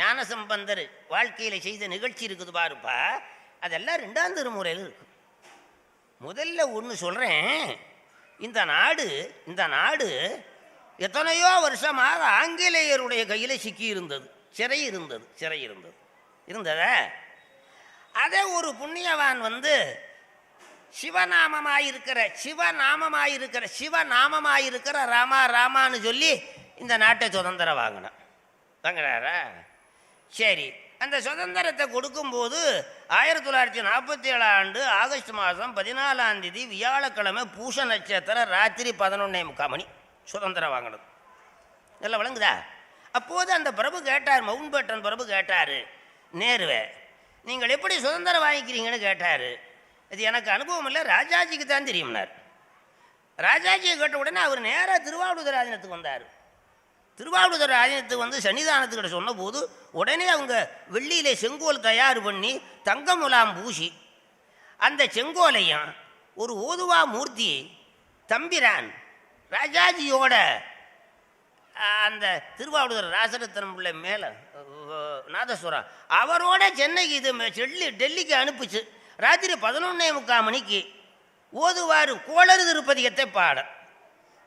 ஞானசம்பந்தர் வாழ்க்கையில் செய்த நிகழ்ச்சி இருக்குது பாருப்பா. அதெல்லாம் ரெண்டாம் திருமுறையில் இருக்கும் முதல்ல ஒன்று சொல்கிறேன் இந்த நாடு இந்த நாடு எத்தனையோ வருஷமாக ஆங்கிலேயருடைய கையில் சிக்கி இருந்தது சிறை இருந்தது சிறை இருந்தது. இருந்ததா? அதே ஒரு புண்ணியவான் வந்து சிவநாமமாயிருக்கிற சிவநாமமாயிருக்கிற சிவநாமமாயிருக்கிற ராமா ராமான்னு சொல்லி இந்த நாட்டை சுதந்திரம் வாங்கினான். வாங்குறாரா சரி அந்த சுதந்திரத்தை கொடுக்கும்போது ஆயிரத்தி தொள்ளாயிரத்தி நாற்பத்தி ஏழாம் ஆண்டு ஆகஸ்ட் மாதம் பதினாலாம் தேதி வியாழக்கிழமை பூஷ நட்சத்திரம் ராத்திரி பதினொன்னே முக்கால் மணி சுதந்திரம் வாங்கினது. நல்லா விளங்குதா? அப்போது அந்த பிரபு கேட்டார் மவுண்ட் பேட்டன் பிரபு கேட்டார் நேருவே நீங்கள் எப்படி சுதந்திரம் வாங்கிக்கிறீங்கன்னு கேட்டார். இது எனக்கு அனுபவம் இல்லை ராஜாஜிக்கு தான் தெரியும்னார். ராஜாஜியை கேட்ட உடனே அவர் நேராக திருவாவூர் ஆதீனத்துக்கு வந்தார். திருவாவூர் ராஜ்யத்துக்கு வந்து சன்னிதானத்துக்கிட்ட சொன்னபோது உடனே அவங்க வெள்ளியிலே செங்கோல் தயார் பண்ணி தங்க முலாம் பூசி அந்த செங்கோலையும் ஒரு ஓதுவா மூர்த்தி தம்பிரான் ராஜாஜியோட அந்த திருவாவூர் ராசரத்தனம் உள்ள மேலே நாதஸ்வரம் அவரோட சென்னைக்கு இது டெல்லி டெல்லிக்கு அனுப்புச்சு. ராத்திரி பதினொன்னே முக்கால் மணிக்கு ஓதுவார் கோளறு திருப்பதிகத்தை பாட.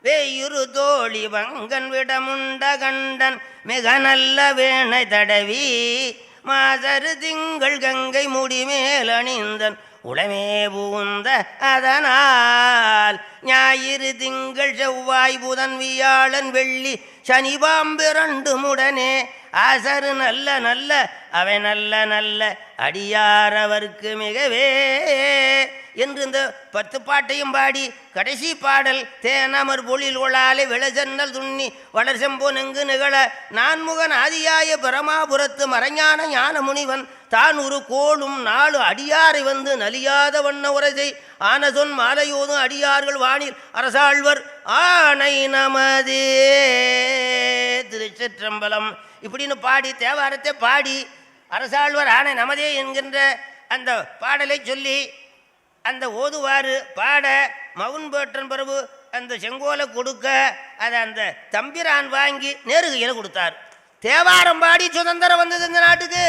வேயுரு தோழி வங்கன் விடமுண்ட கண்டன் மிக நல்ல வேணை தடவி மாதரு திங்கள் கங்கை முடிமேல் அணிந்தன் உடமே புகுந்த அதனால் ஞாயிறு திங்கள் செவ்வாய் புதன் வியாழன் வெள்ளி சனி பாம்பிரண்டு முடனே ஆசரு நல்ல நல்ல அவை நல்ல நல்ல அடியாரவர்க்கு மிகவே என்று இந்த பத்து பாட்டையும் பாடி கடைசி பாடல் தேனமர் பொழில் ஒளாலை விளஜன்னல் துண்ணி வளர் நெங்கு நிகழ நான்முகன் ஆதியாய பிரமாபுரத்து மறைஞான ஞான முனிவன் தான் ஒரு கோளும் நாலு அடியாரை வந்து நலியாத வண்ண உரசை. ஆனசொன் மாலையோதும் அடியார்கள் வானில் அரசாழ்வர் ஆணை நமதே. திருச்சிற்றம்பலம். இப்படின்னு பாடி தேவாரத்தை பாடி அரசாழ்வர் ஆணை நமதே என்கின்ற அந்த பாடலை சொல்லி அந்த ஓதுவார் பாட மவுன்பேட்டன் பிரபு அந்த செங்கோலை கொடுக்க அதை அந்த தம்பிரான் வாங்கி நேருகையில் கொடுத்தார். தேவாரம் பாடி சுதந்திரம் வந்தது இந்த நாட்டுக்கு.